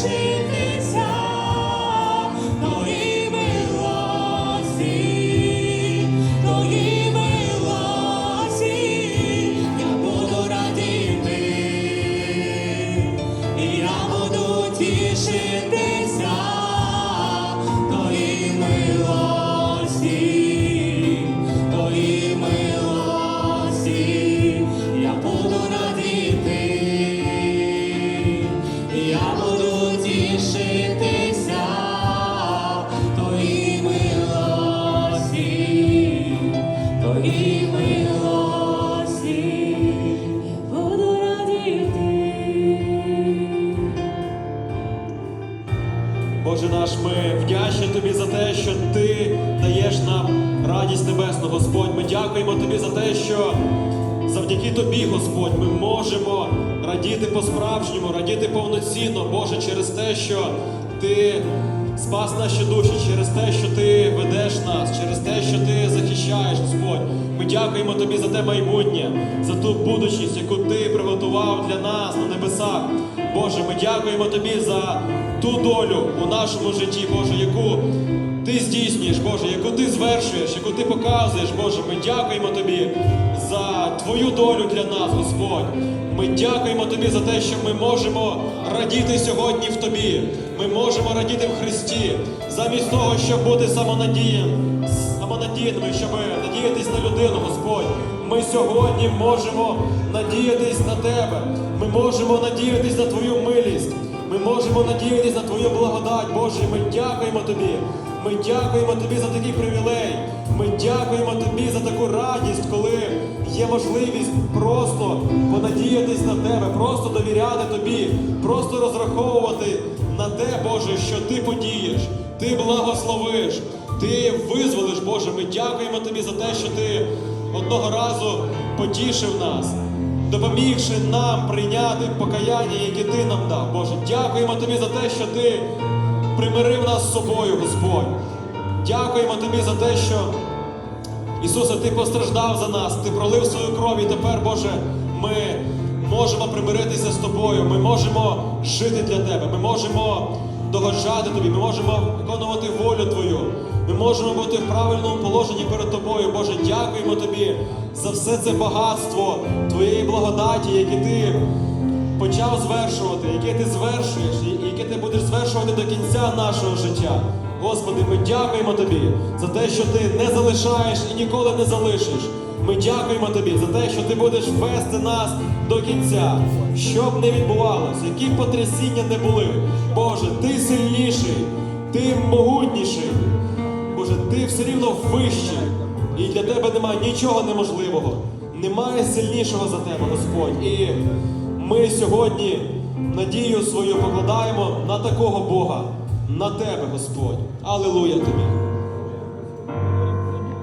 see. Боже наш, ми вдячні Тобі за те, що Ти даєш нам радість небесну, Господь. Ми дякуємо Тобі за те, що завдяки Тобі, Господь, ми можемо радіти по-справжньому, радіти повноцінно, Боже, через те, що Ти спас наші душі, через те, що Ти дякуємо Тобі за те майбутнє, за ту будучість, яку Ти приготував для нас на небесах. Боже, ми дякуємо Тобі за ту долю у нашому житті, Боже, яку Ти здійснюєш, Боже, яку Ти звершуєш, яку Ти показуєш, Боже. Ми дякуємо Тобі за Твою долю для нас, Господь. Ми дякуємо Тобі за те, що ми можемо радіти сьогодні в Тобі. Ми можемо радіти в Христі, замість того, щоб бути самонадієм, самонадіяними, щоб надіятись на людину, Господь. Ми сьогодні можемо надіятись на Тебе. Ми можемо надіятись на Твою милість. Ми можемо надіятись на Твою благодать, Боже. Ми дякуємо Тобі. Ми дякуємо Тобі за такий привілей. Ми дякуємо Тобі за таку радість, коли є можливість просто понадіятись на Тебе, просто довіряти Тобі, просто розраховувати на те, Боже, що Ти подієш, Ти благословиш, Ти визволиш, Боже. Ми дякуємо Тобі за те, що Ти одного разу потішив нас допомігши нам прийняти покаяння, яке Ти нам дав. Боже, дякуємо Тобі за те, що Ти примирив нас з собою, Господь. Дякуємо Тобі за те, що Ісусе, Ти постраждав за нас, Ти пролив свою кров, і тепер, Боже, ми можемо примиритися з Тобою, ми можемо жити для Тебе, ми можемо догоджати Тобі, ми можемо виконувати волю Твою, ми можемо бути в правильному положенні перед Тобою. Боже, дякуємо Тобі за все це багатство Твоєї благодаті, яке Ти почав звершувати, яке ти звершуєш, і яке ти будеш звершувати до кінця нашого життя. Господи, ми дякуємо Тобі за те, що Ти не залишаєш і ніколи не залишиш. Ми дякуємо Тобі за те, що Ти будеш вести нас до кінця. Що б не відбувалося, які б потрясіння не були. Боже, Ти сильніший, Ти могутніший. Боже, Ти все рівно вищий. І для Тебе немає нічого неможливого. Немає сильнішого за Тебе, Господь. І ми сьогодні надію свою покладаємо на такого Бога, на Тебе, Господь. Алілуя Тобі.